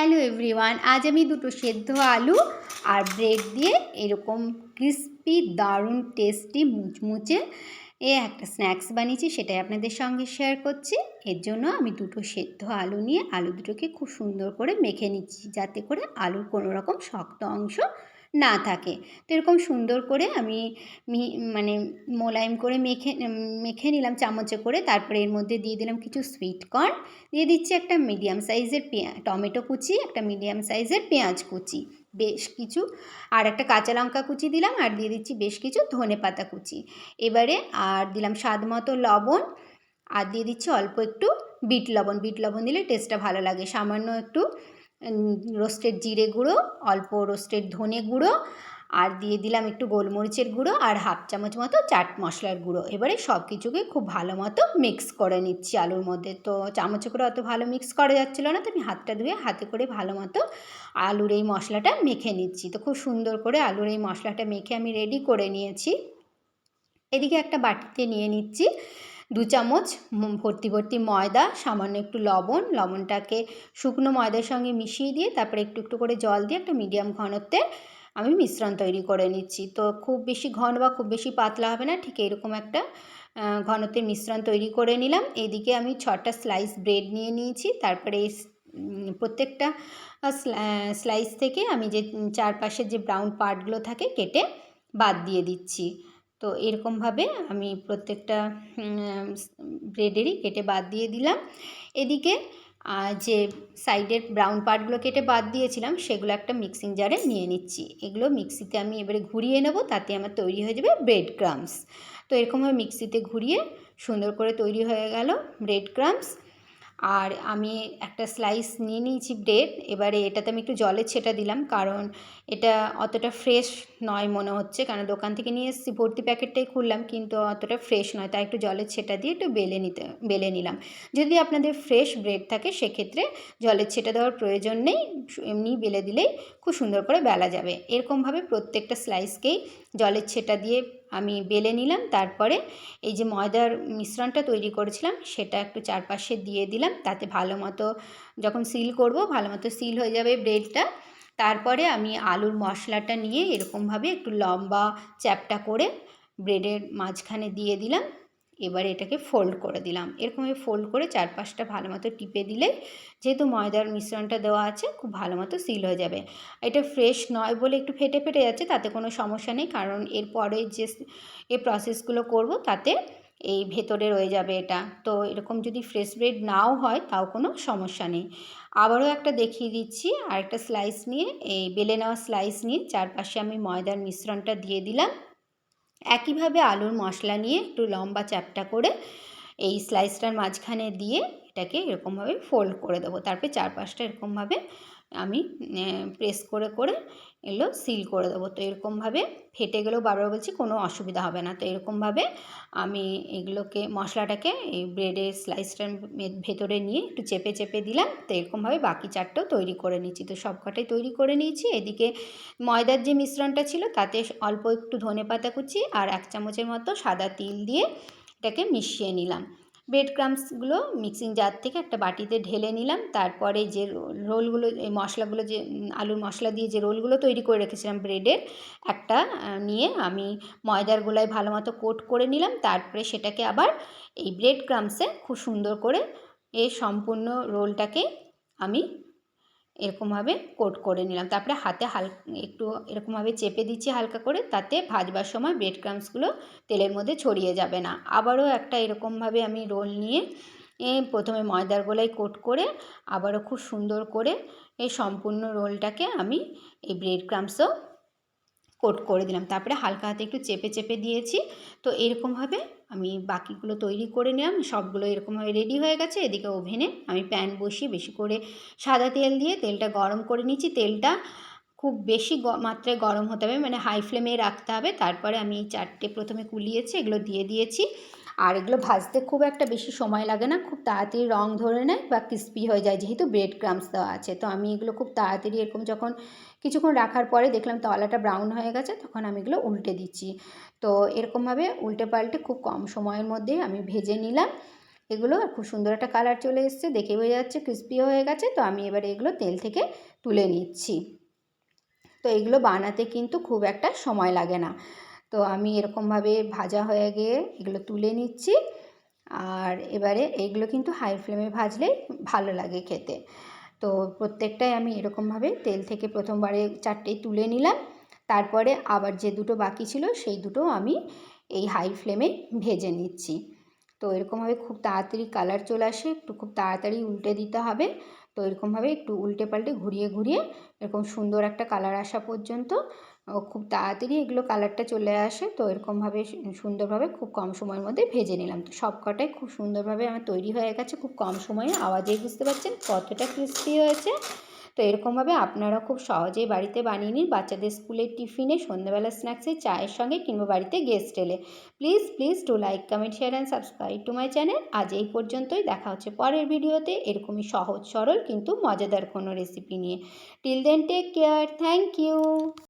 Hello everyone আজ আমি দুটো সেদ্ধ আলু আর ব্রেড দিয়ে এরকম ক্রিস্পি দারুণ টেস্টি মুচমুচে এ একটা স্ন্যাক্স বানিয়েছি, সেটাই আপনাদের সঙ্গে শেয়ার করছি। এর জন্য আমি দুটো সেদ্ধ আলু নিয়ে, আলু দুটোকে খুব সুন্দর করে মেখে নিচ্ছি, যাতে করে আলুর কোনো রকম শক্ত অংশ না থাকে। তো এরকম সুন্দর করে আমি মানে মোলায়েম করে মেখে মেখে নিলাম চামচে করে। তারপরে এর মধ্যে দিয়ে দিলাম কিছু সুইট কর্ন দিয়ে দিচ্ছি একটা মিডিয়াম সাইজের পেঁয়া, টমেটো কুচি, একটা মিডিয়াম সাইজের পেঁয়াজ কুচি। বেশ কিছু। আর একটা কাঁচা লঙ্কা কুচি দিলাম আর দিয়ে দিচ্ছি বেশ কিছু ধনে পাতা কুচি। এবারে আর দিলাম স্বাদ মতো লবণ। আর দিয়ে দিচ্ছি অল্প একটু বিট লবণ। বিট লবণ দিলে টেস্টটা ভালো লাগে। সামান্য একটু রোস্টেড জিরে গুঁড়ো, অল্প রোস্টেড ধনে গুঁড়ো, আর দিয়ে দিলাম একটু গোলমরিচের গুঁড়ো আর হাফ চামচ মতো চাট মশলার গুঁড়ো। এবারে সব কিছুকে খুব ভালো মতো মিক্স করে নিচ্ছি আলুর মধ্যে। তো চামচে করে অত ভালো মিক্স করা যাচ্ছিল না, তো আমি হাতটা ধুয়ে হাতে করে ভালো মতো আলুর এই মশলাটা মেখে নিচ্ছি। তো খুব সুন্দর করে আলুর এই মশলাটা মেখে আমি রেডি করে নিয়েছি। এদিকে একটা বাটিতে নিয়ে নিচ্ছি। দু চামচ ভর্তি ভর্তি ময়দা, সামান্য একটু লবণ, লবণটাকে শুকনো ময়দার সঙ্গে মিশিয়ে দিয়ে তারপরে একটু একটু করে জল দিয়ে একটা মিডিয়াম ঘনত্বের আমি মিশ্রণ তৈরি করে নিচ্ছি। তো খুব বেশি ঘন বা খুব বেশি পাতলা হবে না, ঠিক এরকম একটা ঘনত্বের মিশ্রণ তৈরি করে নিলাম। এদিকে আমি ছটা স্লাইস ব্রেড নিয়ে নিয়েছি। তারপরে প্রত্যেকটা স্লাইস থেকে আমি যে চারপাশের যে ব্রাউন পার্টগুলো থাকে কেটে বাদ দিয়ে দিচ্ছি। তো এরকমভাবে আমি প্রত্যেকটা ব্রেডেরই কেটে বাদ দিয়ে দিলাম। এদিকে যে সাইডের ব্রাউন পার্টগুলো কেটে বাদ দিয়েছিলাম, সেগুলো একটা মিক্সিং জারে নিয়ে নিচ্ছি। এগুলো মিক্সিতে আমি এবারে ঘুরিয়ে নেব, তাতে আমার তৈরি হয়ে যাবে ব্রেড ক্রামস তো এরকমভাবে মিক্সিতে ঘুরিয়ে সুন্দর করে তৈরি হয়ে গেল ব্রেড ক্রামস আর আমি একটা স্লাইস নিয়ে নিয়েছি ব্রেড এবারে এটাতে আমি একটু জলের ছেটা দিলাম, কারণ এটা অতটা ফ্রেশ নয় মনে হচ্ছে, কারণ দোকান থেকে নিয়ে এসেছি, ভর্তি প্যাকেটটাই খুললাম, কিন্তু অতটা ফ্রেশ নয়, তাই একটু জলের ছেটা দিয়ে একটু বেলে নিতে, বেলে নিলাম। যদি আপনাদের ফ্রেশ ব্রেড থাকে, সেক্ষেত্রে জলের ছেটা দেওয়ার প্রয়োজন নেই, এমনি বেলে দিলেই খুব সুন্দর করে বেলা যাবে। এরকমভাবে প্রত্যেকটা স্লাইসকেই জলের ছেটা দিয়ে আমি বেলে নিলাম, তারপরে এই যে ময়দার মিশ্রণটা তৈরি করেছিলাম, সেটা একটু চারপাশে দিয়ে দিলাম, তাতে ভালো মতো যখন সিল করব, ভালো মতো সিল হয়ে যাবে ব্রেডটা তারপরে আমি আলুর মশলাটা নিয়ে এরকমভাবে একটু লম্বা চ্যাপটা করে ব্রেডের মাঝখানে দিয়ে দিলাম। এবার এটাকে ফোল্ড করে দিলাম। এরকমভাবে ফোল্ড করে চারপাশটা ভালো মতো টিপে দিলে যেহেতু ময়দার মিশ্রণটা দেওয়া আছে, খুব ভালো মতো সিল হয়ে যাবে। এটা ফ্রেশ নয় বলে একটু ফেটে ফেটে যাচ্ছে, তাতে কোনো সমস্যা নেই। কারণ এরপরে যে এ প্রসেসগুলো করব, তাতে এই ভেতরে রয়ে যাবে এটা। তো এরকম যদি ফ্রেশ ব্রেড নাও হয়, তাও কোনো সমস্যা নেই। আবারও একটা দেখিয়ে দিচ্ছি আর একটা স্লাইস নিয়ে, এই বেলে নেওয়া স্লাইস নিয়ে চারপাশে আমি ময়দার মিশ্রণটা দিয়ে দিলাম। একইভাবে আলুর মশলা নিয়ে একটু লম্বা চ্যাপটা করে এই স্লাইসটার মাঝখানে দিয়ে এটাকে এরকমভাবে ফোল্ড করে দেবো। তারপরে চারপাশটা এরকমভাবে আমি প্রেস করে করে এগুলো সিল করে দেবো। তো এরকমভাবে ফেটে গেলেও বারবার বলছি কোনো অসুবিধা হবে না। তো এরকমভাবে আমি এগুলোকে, মশলাটাকে এই ব্রেডের স্লাইসটার ভেতরে নিয়ে একটু চেপে চেপে দিলাম। তো এরকমভাবে বাকি চারটাও তৈরি করে নিচ্ছি তো সবকটাই তৈরি করে নিয়েছি। এদিকে ময়দার যে মিশ্রণটা ছিল তাতে অল্প একটু ধনে পাতা কুচি আর এক চামচের মতো সাদা তিল দিয়ে এটাকে মিশিয়ে নিলাম। ব্রেড ক্রামসগুলো মিক্সিং জার থেকে একটা বাটিতে ঢেলে নিলাম। তারপরে যে রোলগুলো, এই মশলাগুলো যে, আলুর মশলা দিয়ে যে রোলগুলো তৈরি করে রেখেছিলাম ব্রেডের একটা নিয়ে আমি ময়দার গোলায় ভালো মতো কোট করে নিলাম। তারপরে সেটাকে আবার এই ব্রেড ক্রামসে খুব সুন্দর করে এ সম্পূর্ণ রোলটাকে আমি এরকমভাবে কোট করে নিলাম। তারপরে হাতে হাল, একটু এরকমভাবে চেপে দিচ্ছি হালকা করে, তাতে ভাজবার সময় ব্রেড ক্রামসগুলো তেলের মধ্যে ছড়িয়ে যাবে না। আবারও একটা এরকমভাবে আমি রোল নিয়ে প্রথমে ময়দার গোলায় কোট করে, আবারও খুব সুন্দর করে এই সম্পূর্ণ রোলটাকে আমি এই ব্রেড ক্রামসও কোট করে দিলাম। তারপরে হালকা হাতে একটু চেপে চেপে দিয়েছি। তো এরকমভাবে আমি বাকিগুলো তৈরি করে নিলাম। সবগুলো এরকমভাবে রেডি হয়ে গেছে। এদিকে ওভেনে আমি প্যান বসিয়ে বেশি করে সাদা তেল দিয়ে তেলটা গরম করে নিচ্ছি তেলটা খুব বেশি মাত্রায় গরম হতে হবে মানে হাই ফ্লেমে রাখতে হবে। তারপরে আমি চারটে প্রথমে কুলিয়েছি, এগুলো দিয়ে দিয়েছি। আর এগুলো ভাজতে খুব একটা বেশি সময় লাগে না, খুব তাড়াতাড়ি রং ধরে নেয় বা ক্রিস্পি হয়ে যায়, যেহেতু ব্রেড ক্রামস দেওয়া আছে। তো আমি এগুলো খুব তাড়াতাড়ি এরকম যখন কিছুক্ষণ রাখার পরে দেখলাম তলাটা ব্রাউন হয়ে গেছে, তখন আমি এগুলো উল্টে দিচ্ছি। তো এরকমভাবে উল্টে পাল্টে খুব কম সময়ের মধ্যে আমি ভেজে নিলাম। এগুলো খুব সুন্দর একটা কালার চলে এসছে, দেখে বোঝা যাচ্ছে ক্রিস্পি হয়ে গেছে। তো আমি এবারে এগুলো তেল থেকে তুলে নিচ্ছি। তো এগুলো বানাতে কিন্তু খুব একটা সময় লাগে না। তো আমি এরকমভাবে ভাজা হয়ে গিয়ে এগুলো তুলে নিচ্ছি। আর এবারে এগুলো কিন্তু হাই ফ্লেমে ভাজলে ভালো লাগে খেতে। তো প্রত্যেকটাই আমি এরকমভাবে তেল থেকে প্রথমবারে চারটেই তুলে নিলাম। তারপরে আবার যে দুটো বাকি ছিল সেই দুটো আমি এই হাই ফ্লেমে ভেজে নিচ্ছি। তো এরকমভাবে খুব তাড়াতাড়ি কালার চলে আসে, একটু খুব তাড়াতাড়ি উল্টে দিতে হবে। তো এরকমভাবে একটু উল্টে পাল্টে ঘুরিয়ে ঘুরিয়ে এরকম সুন্দর একটা কালার আসা পর্যন্ত খুব তাড়াতাড়ি এগুলো কালারটা চলে আসে। তো এরকমভাবে সুন্দরভাবে খুব কম সময়ের মধ্যে ভেজে নিলাম। তো সব কটাই খুব সুন্দরভাবে আমার তৈরি হয়ে গেছে খুব কম সময়ে। আওয়াজেই বুঝতে পারছেন কতটা ক্রিস্পি হয়েছে। তো এরকমভাবে আপনারা খুব সহজেই বাড়িতে বানিয়ে নিন। বাচ্চাদের স্কুলের টিফিনে সন্ধ্যাবেলা স্ন্যাক্সে চায়ের সঙ্গে কিংবা বাড়িতে গেস্ট এলে। Please please to like comment share and subscribe to my channel আজ এই পর্যন্তই। দেখা হচ্ছে পরের ভিডিওতে। এরকমই সহজ, সরল, কিন্তু মজাদার কোনো রেসিপি নিয়ে। Till then take care thank you